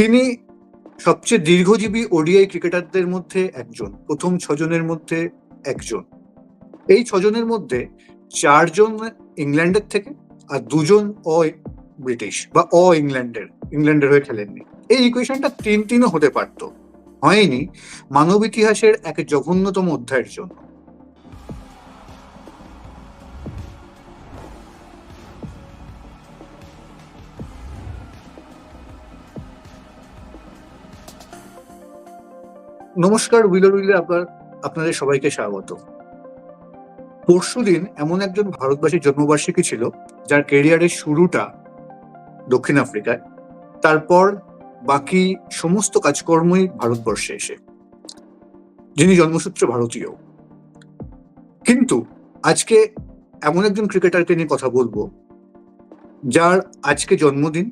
তিনি সবচেয়ে দীর্ঘজীবী ওডিআই ক্রিকেটারদের মধ্যে একজন, প্রথম ছজনের মধ্যে একজন। এই ছজনের মধ্যে চারজন ইংল্যান্ডের থেকে আর দুজন অ ব্রিটিশ বা অ ইংল্যান্ডের ইংল্যান্ডের হয়ে খেলেননি। এই ইকুয়েশনটা তিন তিনও হতে পারত। হয়নি মানব ইতিহাসের এক জঘন্যতম অধ্যায়ের জন্য। নমস্কার উইলো উইলে আপনার, আপনাদের সবাইকে স্বাগত। পরশুদিন এমন একজন ভারতবাসীর জন্মবার্ষিকী ছিল, যার কেরিয়ারের শুরুটা দক্ষিণ আফ্রিকায়। তারপর বাকি সমস্ত কাজকর্মই ভারতবর্ষে এসে। যিনি জন্মসূত্রে ভারতীয়। কিন্তু আজকে এমন একজন ক্রিকেটারকে নিয়ে কথা বলব, যার আজকে জন্মদিন,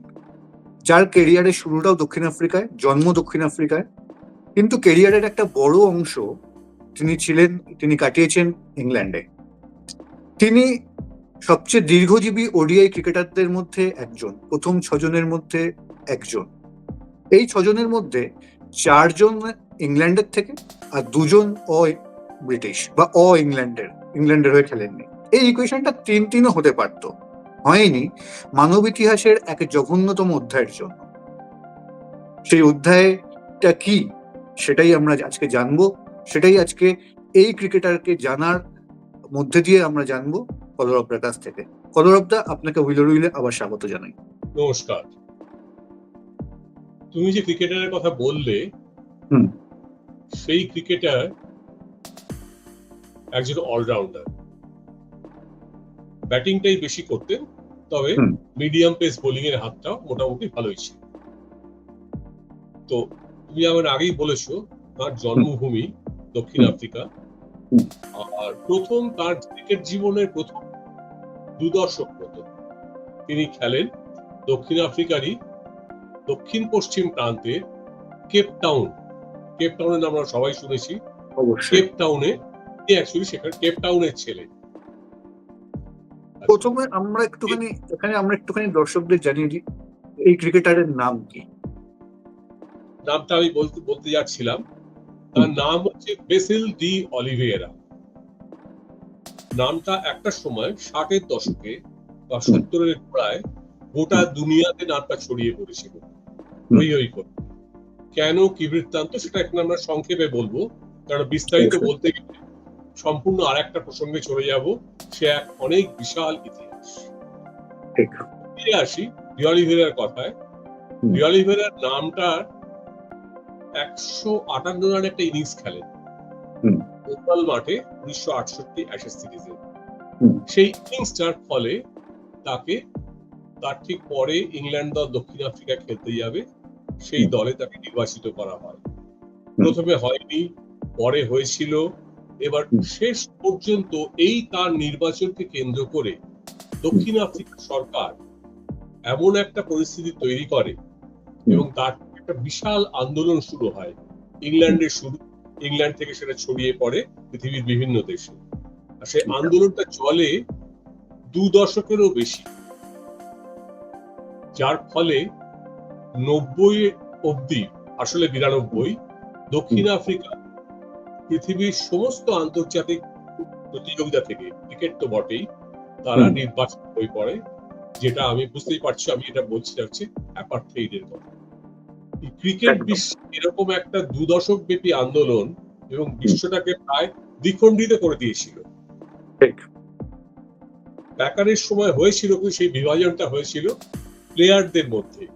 যার কেরিয়ারের শুরুটাও দক্ষিণ আফ্রিকায়, জন্ম দক্ষিণ আফ্রিকায় কিন্তু কেরিয়ারের একটা বড় অংশ তিনি ছিলেন, তিনি কাটিয়েছেন ইংল্যান্ডে। তিনি সবচেয়ে দীর্ঘজীবী ওডিআই ক্রিকেটারদের মধ্যে একজন, প্রথম ছজনের মধ্যে একজন। এই ছজনের মধ্যে চারজন ইংল্যান্ডের থেকে আর দুজন অ ব্রিটিশ বা অ ইংল্যান্ডের ইংল্যান্ডের হয়ে খেলেননি। এই ইকুয়েশনটা তিন তিনও হতে পারত। হয়নি, মানব ইতিহাসের এক জঘন্যতম অধ্যায়ের জন্য। সেই অধ্যায়টা কি? সেটাই আমরা আজকে জানব। সেটাই আজকে এই ক্রিকেটারকে জানার মধ্যে দিয়ে আমরা জানব কলরবদার কাছ থেকে। কলরবদা আপনাকে হুইলে উইলে আবার স্বাগত জানাই। নমস্কার। তুমি যে ক্রিকেটারের কথা বললে সেই ক্রিকেটার একজন অলরাউন্ডার। ব্যাটিংটাই বেশি করতেন তবে মিডিয়াম পেস বোলিং এর হাতটা মোটামুটি ভালোই ছিল। তো তুমি আমার আগেই বলেছ তার জন্মভূমি দক্ষিণ আফ্রিকা। আর প্রথম তার ক্রিকেট জীবনের প্রথম দু দশক মতো তিনি খেলেন দক্ষিণ আফ্রিকারই দক্ষিণ পশ্চিম প্রান্তে কেপ টাউন। কেপ টাউনের নাম আমরা সবাই শুনেছি। অবশ্যই। কেপ টাউনে অ্যাকচুয়ালি সেখানে কেপ টাউনের ছেলে। প্রথমে আমরা একটুখানি এখানে আমরা একটুখানি দর্শকদের জানিয়ে দিই এই ক্রিকেটারের নাম কি? নামটা আমি বলতে বলতে যাচ্ছিলাম। তার নাম হচ্ছে বেসিল ডি অলিভেরা। নামটা একটা সময় ষাটের দশকে বা সত্তরের গোড়ায় গোটা দুনিয়াতে নামটা ছড়িয়ে পড়েছিল। হই হই করে। কেন কি বৃত্তান্ত সেটা এখন আমরা সংক্ষেপে বলব। কারণ বিস্তারিত বলতে গেলে সম্পূর্ণ আর একটা প্রসঙ্গে চলে যাব। সে এক অনেক বিশাল ইতিহাস। ফিরে আসি ডিঅলিভেরার কথায়। ডিঅলিভেরার নামটার একশো আটান্ন রান একটা ইনিংস খেলেন। মাঠে উনিশশো আটষট্টি অ্যাশেজ সিরিজে সেই ইনিংসটার ফলে তাকে তার ঠিক পরে ইংল্যান্ড দল দক্ষিণ আফ্রিকা খেলতে যাবে সেই দলে তাকে নির্বাচিত করা হয়। প্রথমে হয়নি পরে হয়েছিল। এবার শেষ পর্যন্ত এই তার নির্বাচনকে কেন্দ্র করে দক্ষিণ আফ্রিকা সরকার এমন একটা পরিস্থিতি তৈরি করে এবং তার একটা বিশাল আন্দোলন শুরু হয়। ইংল্যান্ডের শুরু ইংল্যান্ড থেকে সেটা ছড়িয়ে পড়ে পৃথিবীর বিভিন্ন দেশে। আর সেই আন্দোলনটা চলে দু দশকেরও বেশি। যার ফলে নব্বই অব্দি আসলে বিরানব্বই দক্ষিণ আফ্রিকা পৃথিবীর সমস্ত আন্তর্জাতিক প্রতিযোগিতা থেকে ক্রিকেট তো বটেই তারা। নির্বাচিত হয়ে পড়ে যেটা আমি বুঝতেই পারছি আমি এটা বলছি হচ্ছে অ্যাপার্থেইডের কথা। ক্রিকেট। বিশ্ব এরকম একটা দু দশক ব্যাপী আন্দোলন এবং বিশ্বটাকে প্রায় দ্বিখণ্ডিত করে দিয়েছিল। ঠিক। ব্যাকারের সময় হয়েছিল কিন্তু সেই বিভাজনটা হয়েছিল প্লেয়ারদের মধ্যে।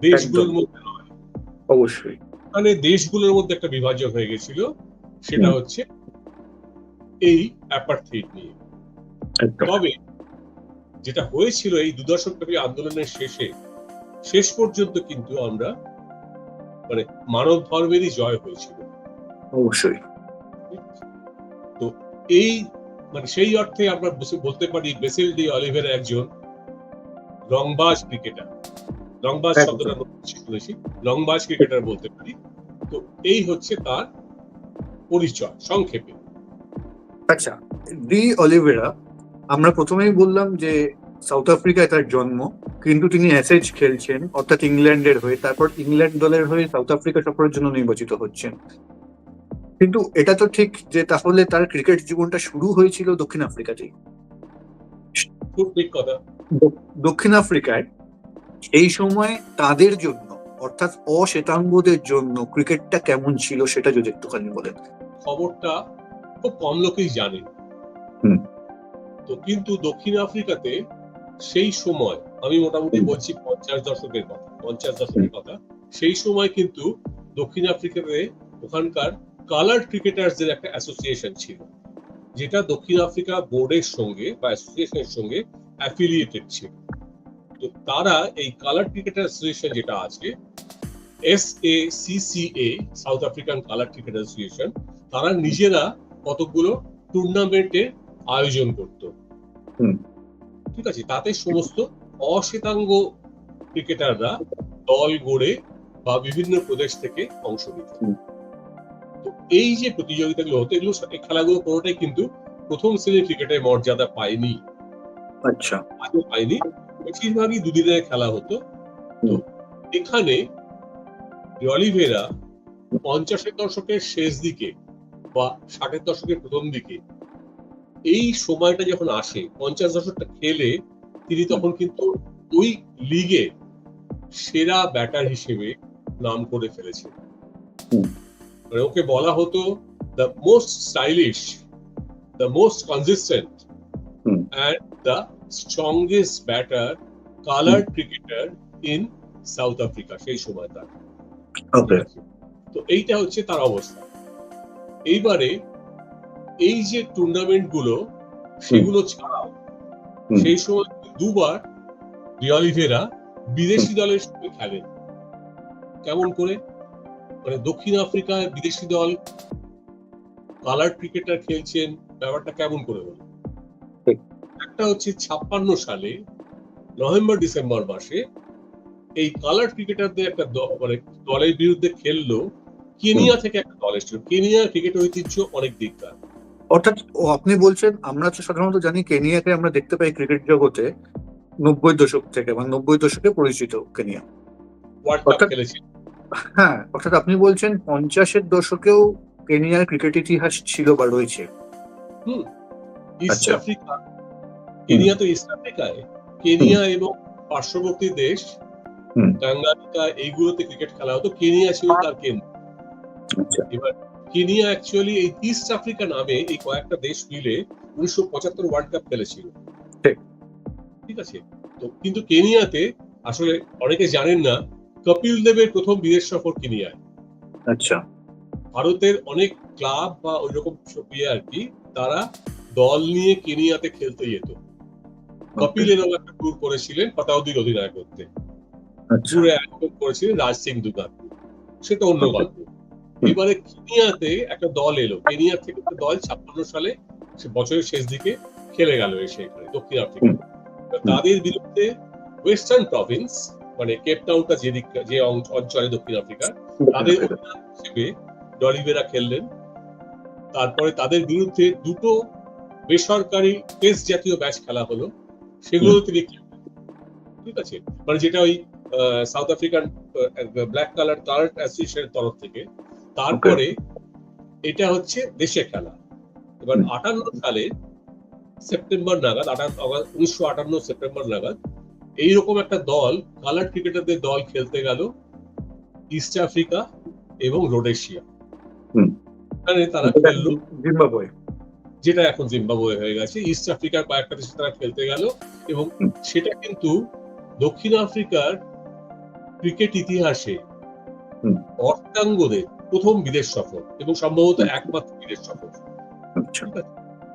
দেশগুলোর মধ্যে নয়। অবশ্যই। মানে দেশগুলোর মধ্যে একটা বিভাজন হয়ে গেছিল সেটা হচ্ছে এই অ্যাপার্থেইড নিয়ে। তবে যেটা হয়েছিল এই দুদশকব্যাপী আন্দোলনের শেষে শেষ পর্যন্ত কিন্তু আমরা মানে মানব ধর্মেরই জয় হয়েছিল। অবশ্যই। তো এই মানে সেই অর্থে আমরা বলতে পারি বেসিল ডি অলিভেরা একজন রংবাজ ক্রিকেটার। একদম। শব্দটা শুনেছি। রংবাজ ক্রিকেটার বলতে পারি। তো এই হচ্ছে তার পরিচয় সংক্ষেপে। আচ্ছা ডি অলিভেরা আমরা প্রথমেই বললাম যে সাউথ আফ্রিকায় তার জন্ম কিন্তু তিনি অ্যাসেজ খেলছেন অর্থাৎ ইংল্যান্ডের হয়ে তারপর ইংল্যান্ড দলের হয়ে সাউথ আফ্রিকা সফরের জন্য নির্বাচিত হচ্ছেন। কিন্তু এটা তো ঠিক যে তাহলে তার ক্রিকেট জীবনটা শুরু হয়েছিল দক্ষিণ আফ্রিকাতেই। খুব ঠিক কথা। দক্ষিণ আফ্রিকায় এই সময় তাদের জন্য অর্থাৎ অশ্বেতাঙ্গদের জন্য ক্রিকেটটা কেমন ছিল সেটা যদি একটুখানি বলেন। খবরটা খুব কম লোকেই জানে। হুম। তো কিন্তু দক্ষিণ আফ্রিকাতে সেই সময় আমি মোটামুটি বলছি পঞ্চাশ দশকের কথা পঞ্চাশ দশকের কথা সেই সময় কিন্তু দক্ষিণ আফ্রিকাতে ওখানকার কালার ক্রিকেটার্সদের একটা অ্যাসোসিয়েশন ছিল যেটা দক্ষিণ আফ্রিকা বোর্ডের সঙ্গে বা অ্যাসোসিয়েশনের সঙ্গে অ্যাফিলিয়েটেড ছিল। তো তারা এই কালার ক্রিকেটার অ্যাসোসিয়েশন যেটা আছে S A CCA South African colour cricket association তারা নিজেরা কতগুলো টুর্নামেন্টের আয়োজন করত। ঠিক আছে তাতে সমস্ত অশ্বেতাঙ্গ ক্রিকেটাররা দল গড়ে বা বিভিন্ন প্রদেশ থেকে অংশ নিত এই যে প্রতিযোগিতাগুলো হতো এগুলো খেলাগুলো কোনোটাই কিন্তু প্রথম শ্রেণির ক্রিকেটের মর্যাদা পায়নি। আচ্ছা। আজও পায়নি। বেশিরভাগই দুদিনের খেলা হতো। তো এখানে অলিভেরা পঞ্চাশের দশকের শেষ দিকে বা ষাটের দশকের প্রথম দিকে এই সময়টা যখন আসে পঞ্চাশ দশকটা খেলে তিনি তখন কিন্তু ওই লিগে সেরা ব্যাটার হিসেবে নাম করে ফেলেছে মানে ওকে বলা হতো the most stylish the most consistent. And the strongest batter colour cricketer in South Africa সেই সময় তার তো এইটা হচ্ছে তার অবস্থা। এইবারে এই যে টুর্নামেন্টগুলো সেগুলো ছাড়াও। সেই সময় দুবার রিয়ালিভেরা বিদেশি দলের সঙ্গে খেলেন কেমন করে? মানে দক্ষিণ আফ্রিকায় বিদেশি দল কালার ক্রিকেটার খেলছেন ব্যাপারটা কেমন করে হলো? একটা হচ্ছে ছাপ্পান্ন সালে নভেম্বর ডিসেম্বর মাসে এই কালার ক্রিকেটারদের একটা মানে দলের বিরুদ্ধে খেললো কেনিয়া থেকে একটা দল এসেছিল। কেনিয়া ক্রিকেট ঐতিহ্য অনেক দিককার অর্থাৎ আপনি বলছেন আমরা তো সাধারণত জানি কেনিয়াকে আমরা দেখতে পাই ক্রিকেট জগতে নব্বই দশক থেকে মানে নব্বই দশকে পরিচিত কেনিয়া। হ্যাঁ অর্থাৎ আপনি বলছেন পঞ্চাশের দশকেও কেনিয়ার ক্রিকেট ইতিহাস ছিল বা রয়েছে। ইস্ট আচ্ছা। আফ্রিকা কেনিয়া তো ইস্ট আফ্রিকায় কেনিয়া এবং পার্শ্ববর্তী দেশ টাঙ্গানিকা এইগুলোতে ক্রিকেট খেলা হতো। কেনিয়া ছিল তার কেন্দ্র। আচ্ছা। এবার কেনিয়া অ্যাকচুয়ালি এই ইস্ট আফ্রিকা নামে এই কয়েকটা দেশ মিলে উনিশশো পঁচাত্তর ওয়ার্ল্ড কাপ খেলেছিল। ঠিক। আছে? তো কিন্তু কেনিয়াতে আসলে অনেকে জানেন না কপিল দেবের প্রথম বিদেশ সফর কেনিয়ায়। আচ্ছা। ভারতের অনেক ক্লাব বা ওই রকম ইয়ে আর কি তারা দল নিয়ে কেনিয়াতে খেলতে যেত। কপিল এরকম একটা ট্যুর করেছিলেন পাতাউদ্দিন অধিনায়কত্বে। আচ্ছা। ট্যুরে করেছিলেন রাজ সিং দুগাতু সেটা অন্য গল্প। এবারে কেনিয়াতে একটা দল এলো। কেনিয়া থেকে একটা দল ছাপ্পান্ন সালে সে বছরের শেষ দিকে খেলে গেল এসে এখানে দক্ষিণ আফ্রিকা। তাদের বিরুদ্ধে ওয়েস্টার্ন প্রভিন্স মানে কেপ টাউনটা যে দিক যে অঞ্চলে দক্ষিণ আফ্রিকা তাদের হিসেবে ডলিভেরা খেললেন। তারপরে তাদের বিরুদ্ধে দুটো বেসরকারি টেস্ট জাতীয় ব্যাচ খেলা হলো। সেগুলো তিনি। ঠিক আছে? মানে যেটা ওই South African black colour colour অ্যাসোসিয়েশনের তরফ থেকে তারপরে এটা হচ্ছে দেশে খেলা। এবার। আটান্ন সালে সেপ্টেম্বর নাগাদ উনিশশো আটান্ন সেপ্টেম্বর নাগাদ এইরকম একটা দল কালার ক্রিকেটারদের দল খেলতে গেল ইস্ট আফ্রিকা এবং রোডেশিয়া। তারা খেললো। জিম্বাবুয়ে। যেটা এখন জিম্বাবুয়ে হয়ে গেছে। ইস্ট আফ্রিকার কয়েকটা দেশে তারা খেলতে গেল এবং সেটা কিন্তু দক্ষিণ আফ্রিকার ক্রিকেট ইতিহাসে। অর্থাঙ্গদের প্রথম বিদেশ সফর এবং সম্ভবত একমাত্র বিদেশ সফর। আচ্ছা।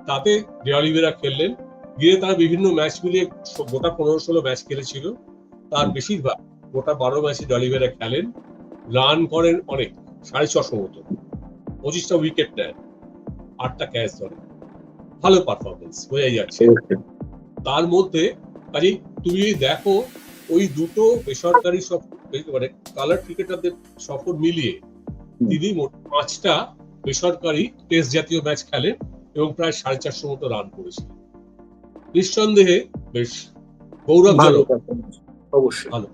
তাতে রিয়ালিভেরা খেললেন। গিয়ে তারা বিভিন্ন ম্যাচ মিলিয়ে গোটা পনেরো ষোলো ম্যাচ খেলেছিল। তার বেশিরভাগ গোটা বারো ম্যাচে ডলিভেরা খেলেন। রান করেন অনেক সাড়ে ছশো মতো। পঁচিশটা উইকেট নেন আটটা ক্যাচ ধরেন। ভালো পারফরমেন্স বোঝাই যাচ্ছে। তার মধ্যে কাজেই তুমি দেখো ওই দুটো বেসরকারি সফর মানে কালার ক্রিকেটারদের সফর মিলিয়ে। তিনি মোট পাঁচটা বেসরকারি টেস্ট জাতীয় ম্যাচ খেলেন এবং প্রায় সাড়ে চারশো মতো রান করেছিলেন নিঃসন্দেহে বেশ গৌরবজনক অবশ্যই। ভালো।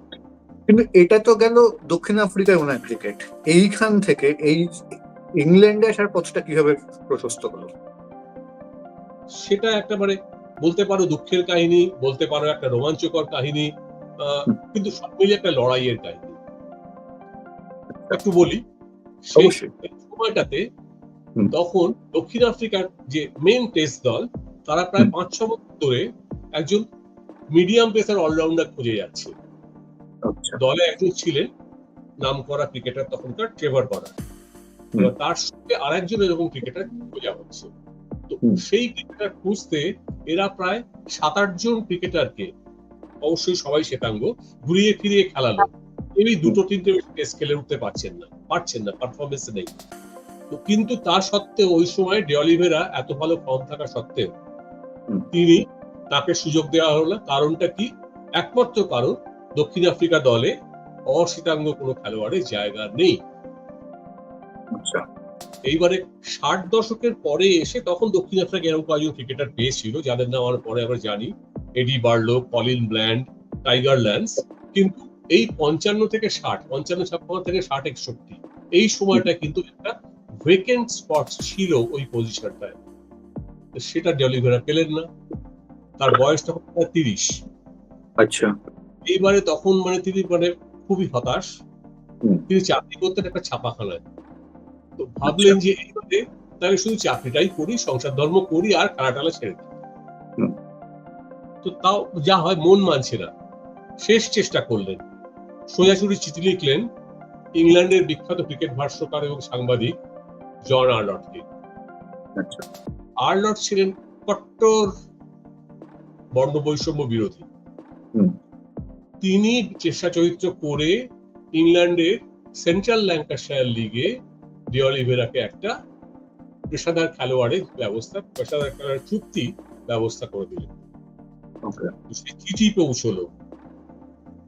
কিন্তু এটা তো গেল দক্ষিণ আফ্রিকায় ওনার ক্রিকেট এইখান থেকে এই ইংল্যান্ডে আসার পথটা কীভাবে প্রশস্ত হলো? সেটা একটা মানে বলতে পারো দুঃখের কাহিনী বলতে পারো একটা রোমাঞ্চকর কাহিনী আহ, কিন্তু সব মিলিয়ে একটা লড়াইয়ের কাহিনী। একটু বলি সেই সময়টাতে তখন দক্ষিণ আফ্রিকার যে মেন টেস্ট দল তারা প্রায় পাঁচ ছ বছর ধরে একজন মিডিয়াম পেসার অলরাউন্ডার খুঁজে যাচ্ছে। আচ্ছা। দলে একজন ছিলেন নাম করা ক্রিকেটার তখনকার ট্রেভার করা তার সঙ্গে আরেকজন এরকম ক্রিকেটার খোঁজা হচ্ছে। তো সেই ক্রিকেটার খুঁজতে এরা প্রায় সাত আট জন ক্রিকেটারকে অবশ্যই সবাই শ্বেতাঙ্গ ঘুরিয়ে ফিরিয়ে খেলালো। এই দুটো তিনটে টেস্ট খেলে উঠতে পারছেন না। পারছেন না পারফরমেন্স নেই। তো কিন্তু তা সত্ত্বেও ওই সময় ডেলিভেরা এত ভালো ফর্ম থাকা সত্ত্বেও তিনি তাকে সুযোগ দেওয়া হলো না। কারণটা কি? একমাত্র কারণ দক্ষিণ আফ্রিকা দলে অশ্বেতাঙ্গ কোনো খেলোয়াড়ের জায়গা নেই। আচ্ছা। এইবারে ষাট দশকের পরে এসে তখন দক্ষিণ আফ্রিকা এরকম কয়েকজন ক্রিকেটার পেয়েছিল যাদের নাম আমরা পরে আমরা জানি। Eddie Barlow Colin Bland Tiger Lance. কিন্তু এই পঞ্চান্ন থেকে ষাট পঞ্চান্ন ছাপ্পান্ন থেকে ষাট একষট্টি এই সময়টা কিন্তু একটা ভেকেন্ট স্পট ছিল ওই পজিশনটায় সেটা ডেলিভারা পেলেন না। তার বয়স তখন প্রায় তিরিশ। আচ্ছা। এইবারে তখন মানে তিনি মানে খুবই হতাশ। তিনি চাকরি করতেন একটা ছাপাখানায়। তো ভাবলেন যে এইবারে তাহলে শুধু চাকরিটাই করি সংসার ধর্ম করি আর খেলাটালা ছেড়ে দিই। তো তাও যা হয় মন মানছে না। শেষ চেষ্টা করলেন। সোজাসুরি চিঠি লিখলেন ইংল্যান্ডের বিখ্যাত ক্রিকেট ভাষ্যকার এবং সাংবাদিক জন আর্লটকে। আচ্ছা। আর্লট ছিলেন কট্টর বর্ণ বৈষম্য বিরোধী তিনি চেষ্টা চরিত্র করে ইংল্যান্ডের সেন্ট্রাল ল্যাঙ্কাশায়ার লিগে ডিঅলিভেরাকে একটা পেশাদার খেলোয়াড়ের ব্যবস্থা পেশাদার খেলোয়াড়ের চুক্তি ব্যবস্থা করে দিলেন। চিঠি পৌঁছলো।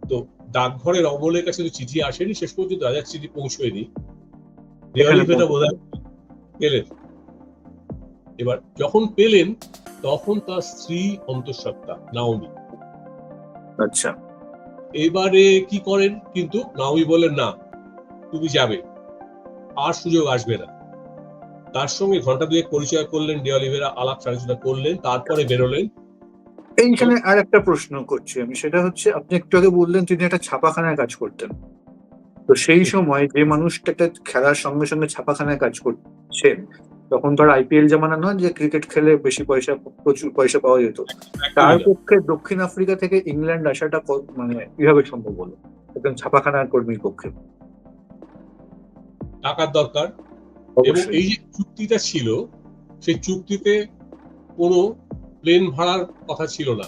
তো ডাকঘরের অমলের কাছে তো চিঠি আসেনি শেষ পর্যন্ত রাজার চিঠি পৌঁছয়নি। ডিঅলিভেরা বোধ পেলেন। এবার যখন পেলেন তখন তার স্ত্রী অন্তঃসত্ত্বা নাওমি। আচ্ছা। এবারে কি করেন কিন্তু নাওমি বলেন না তুমি যাবে। আর সুযোগ আসবে না। তার সঙ্গে ঘণ্টা দুয়েক পরিচয় করলেন ডিঅলিভেরা আলাপ আলোচনা করলেন তারপরে বেরোলেন। এইখানে আর একটা প্রশ্ন করছি আমি সেটা হচ্ছে আপনি একটু আগে বললেন তিনি একটা ছাপাখানায় কাজ করতেন। তো সেই সময় যে মানুষটা একটা খেলার সঙ্গে সঙ্গে ছাপাখানায় কাজ করছেন তখন তো আর আইপিএল জামানা নয় যে ক্রিকেট খেলে বেশি পয়সা প্রচুর পয়সা পাওয়া যেত। তার পক্ষে দক্ষিণ আফ্রিকা থেকে ইংল্যান্ড আসাটা মানে কীভাবে সম্ভব হলো? একজন ছাপাখানার কর্মীর পক্ষে। টাকার দরকার। এবং এই যে চুক্তিটা ছিল সেই চুক্তিতে কোনো প্লেন ভাড়ার কথা ছিল না।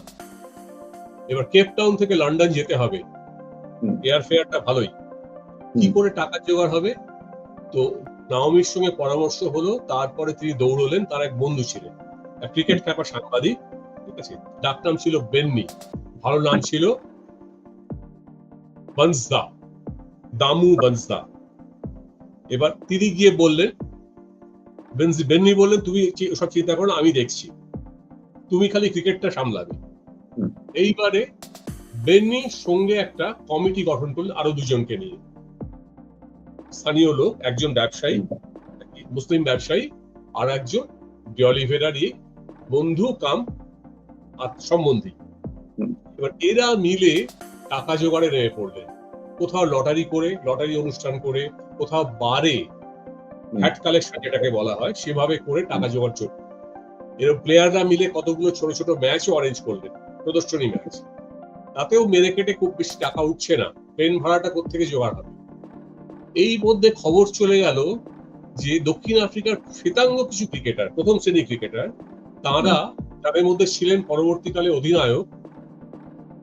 এবার কেপ টাউন থেকে লন্ডন যেতে হবে। এয়ার ফেয়ারটা ভালোই। কি করে টাকা জোগাড় হবে? তো নাওমির সঙ্গে পরামর্শ হলো তারপরে তিনি দৌড়লেন তার এক বন্ধু ছিলেন। ক্রিকেট খেলার সাংবাদিক ঠিক আছে? ডাক নাম ছিল বেন্নি। ভালো নাম ছিল বনসদা দামু বনসদা এবার তিনি গিয়ে বললেন বেনজি- বেন্নি বললেন তুমি সব চিন্তা করো আমি দেখছি। তুমি খালি ক্রিকেটটা সামলাবে। এইবারে বেন্নি সঙ্গে একটা কমিটি গঠন করলেন আরও দুজনকে নিয়ে। স্থানীয় লোক একজন ব্যবসায়ী মুসলিম ব্যবসায়ী আর একজন ডিঅলিভেরারই বন্ধু কাম সম্বন্ধী। এবার এরা মিলে টাকা জোগাড়ে নেমে পড়লেন। কোথাও লটারি করে লটারি অনুষ্ঠান করে কোথাও বারে। হ্যাট কালেকশন যেটাকে বলা হয় সেভাবে করে টাকা জোগাড় চলবে এরকম প্লেয়াররা মিলে কতগুলো ছোট ছোট ম্যাচও অরেঞ্জ করলেন প্রদর্শনী ম্যাচ। তাতেও মেরে কেটে খুব বেশি টাকা উঠছে না। ট্রেন ভাড়াটা কোথেকে জোগাড় হবে? এই মধ্যে খবর চলে গেল যে দক্ষিণ আফ্রিকার শ্বেতাঙ্গ কিছু ক্রিকেটার প্রথম শ্রেণি ক্রিকেটার তারা তাদের মধ্যে ছিলেন পরবর্তীকালে অধিনায়ক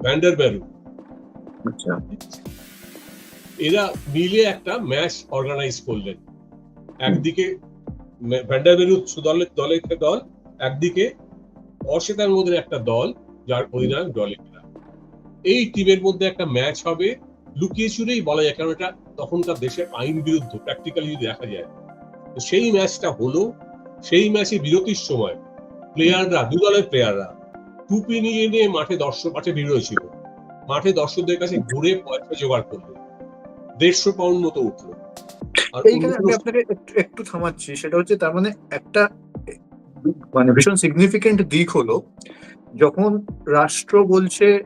ভ্যান্ডার ব্যারু আচ্ছা। এরা মিলে একটা ম্যাচ অর্গানাইজ করলেন। একদিকে ভ্যান্ডার ভ্যান্ডারবেরু দলের দলের দল একদিকে অশ্বেতাঙ্গদের একটা দল যার অধিনায়ক দলে এই টিমের মধ্যে একটা ম্যাচ হবে। লুকিয়ে চুরেই বলা যায় কারণ এটা তখনকার দেশের আইন বিরুদ্ধ প্র্যাকটিক্যালি যদি দেখা যায়। তো সেই ম্যাচটা হলো সেই ম্যাচে বিরতির সময় প্লেয়াররা দু দলের প্লেয়াররা টুপি নিয়ে নিয়ে মাঠে দর্শক মাঠে ভিড় হয়েছিল মাঠে দর্শকদের কাছে ঘুরে পয়সা জোগাড় করল। দেড়শো পাউন্ড মতো উঠল। এইখানে আমি আপনাকে একটু থামাচ্ছি। সেটা হচ্ছে তার মানে একটা মানে ভীষণ সিগনিফিকেন্ট দিক হলো, যখন রাষ্ট্র বলছে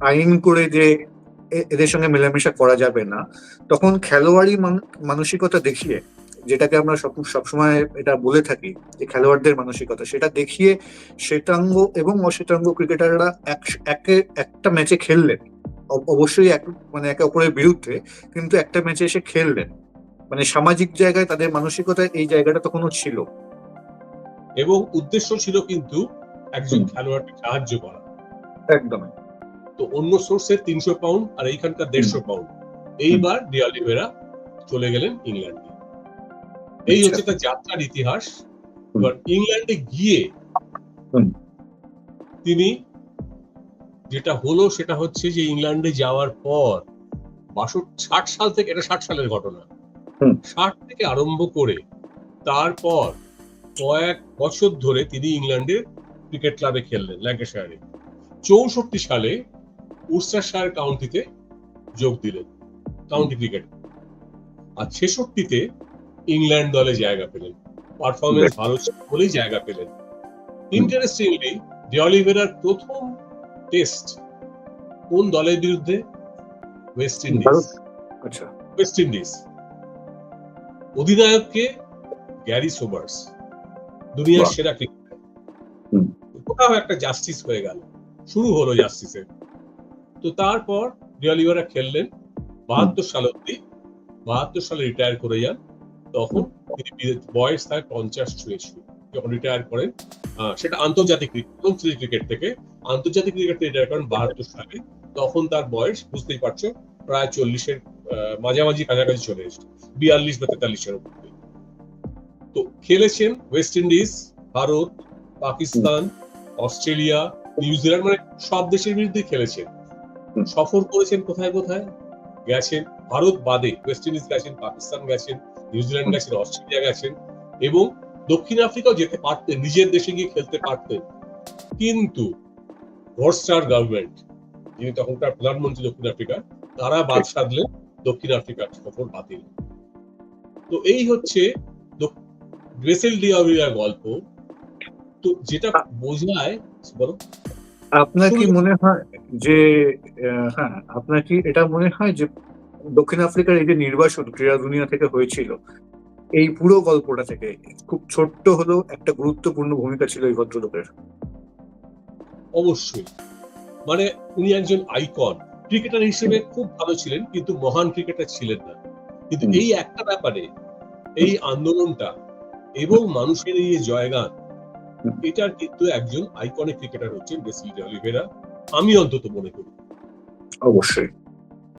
আইন করে যে এদের সঙ্গে মেলামেশা করা যাবে না, তখন খেলোয়াড়ি মানসিকতা দেখিয়ে, যেটাকে আমরা সব, সবসময় এটা বলে থাকি, যে খেলোয়াড়দের মানসিকতা, সেটা দেখিয়ে শ্বেতাঙ্গ এবং অশ্বেতাঙ্গ ক্রিকেটাররা এক- একে, একটা ম্যাচে খেললেন। অবশ্যই এক মানে একে অপরের বিরুদ্ধে, কিন্তু একটা ম্যাচে এসে খেললেন। মানে সামাজিক জায়গায় তাদের মানসিকতায় এই জায়গাটা তখনও ছিল। এবং উদ্দেশ্য ছিল কিন্তু একজন খেলোয়াড়কে সাহায্য করা। একদম তো অন্য সোর্সের তিনশো পাউন্ড আর এইখানকার দেড়শো পাউন্ড এইবার ডিয়ালিভেরা চলে গেলেন ইংল্যান্ডে। এই আচ্ছা। হচ্ছে তার যাত্রার ইতিহাস। এবার ইংল্যান্ডে গিয়ে তিনি যেটা হলো সেটা হচ্ছে যে ইংল্যান্ডে যাওয়ার পর বাষট্টি ষাট সাল থেকে এটা ষাট সালের ঘটনা। ষাট থেকে আরম্ভ করে তারপর কয়েক বছর ধরে তিনি ইংল্যান্ডের ক্রিকেট ক্লাবে খেললেন ল্যাঙ্কাশায়ারে। চৌষট্টি সালে উস্টারশায়ার কাউন্টিতে যোগ দিলেন কাউন্টি ক্রিকেট। আর ছেষট্টিতে ইংল্যান্ড দলে জায়গা পেলেন পারফরমেন্স ভালো বলেই জায়গা পেলেন। ইন্টারেস্টিংলি ডিঅলিভেরার প্রথম টেস্ট কোন দলের বিরুদ্ধে? West Indies. আচ্ছা। West Indies. অধিনায়ককে গ্যারি সোবার্স দুনিয়ার সেরা ক্রিকেটার কোথাও একটা জাস্টিস হয়ে গেল। শুরু হলো জাস্টিসের তো তারপর ডিঅলিভারা খেললেন। বাহাত্তর সাল অব্দি বাহাত্তর সালে রিটায়ার করে যান। তখন তিনি বয়স তার পঞ্চাশ ছুঁয়েছিল যখন রিটায়ার করেন সেটা আন্তর্জাতিক ক্রিকেট থেকে আন্তর্জাতিক ক্রিকেট থেকে রিটায়ার করেন বাহাত্তর সালে। তখন তার বয়স বুঝতেই পারছ প্রায় চল্লিশের মাঝামাঝি কাছাকাছি চলে এসেছে। বিয়াল্লিশ বা তেতাল্লিশের মধ্যে। তো খেলেছেন West Indies Bharat Pakistan Australia New Zealand মানে সব দেশের বিরুদ্ধে খেলেছেন। সফর করেছেন কোথায় কোথায়? গেছেন ভারত বাদে ওয়েস্ট ইন্ডিজ গেছেন পাকিস্তান গেছেন নিউজিল্যান্ড গেছেন অস্ট্রেলিয়া গেছেন এবং দক্ষিণ আফ্রিকাও যেতে পারতেন নিজের দেশে গিয়ে খেলতে পারতেন কিন্তু ভরস্টার গভর্নমেন্ট যিনি তখনকার প্রধানমন্ত্রী দক্ষিণ আফ্রিকা তারা বাদ সাধলেন দক্ষিণ আফ্রিকার সফর বাতিল। তো এই হচ্ছে গ্রেসেল ডিয়াভিয়ার গল্প তো যেটা বোঝায় বলো। আপনার কি মনে হয় যে হ্যাঁ আপনার কি এটা মনে হয় যে দক্ষিণ আফ্রিকার এই যে নির্বাসন ক্রীড়া দুনিয়া থেকে হয়েছিল এই পুরো গল্পটা থেকে খুব ছোট্ট হলেও একটা গুরুত্বপূর্ণ ভূমিকা ছিল এই ভদ্রলোকের? অবশ্যই। মানে উনি একজন আইকন ক্রিকেটার হিসেবে খুব ভালো ছিলেন কিন্তু মহান ক্রিকেটার ছিলেন না। কিন্তু এই একটা ব্যাপারে এই আন্দোলনটা এবং মানুষের এই জয়গান। এটার কিন্তু একজন আইকনিক ক্রিকেটার হচ্ছে বেসিল অলিভেরা আমি অন্তত মনে করি অবশ্যই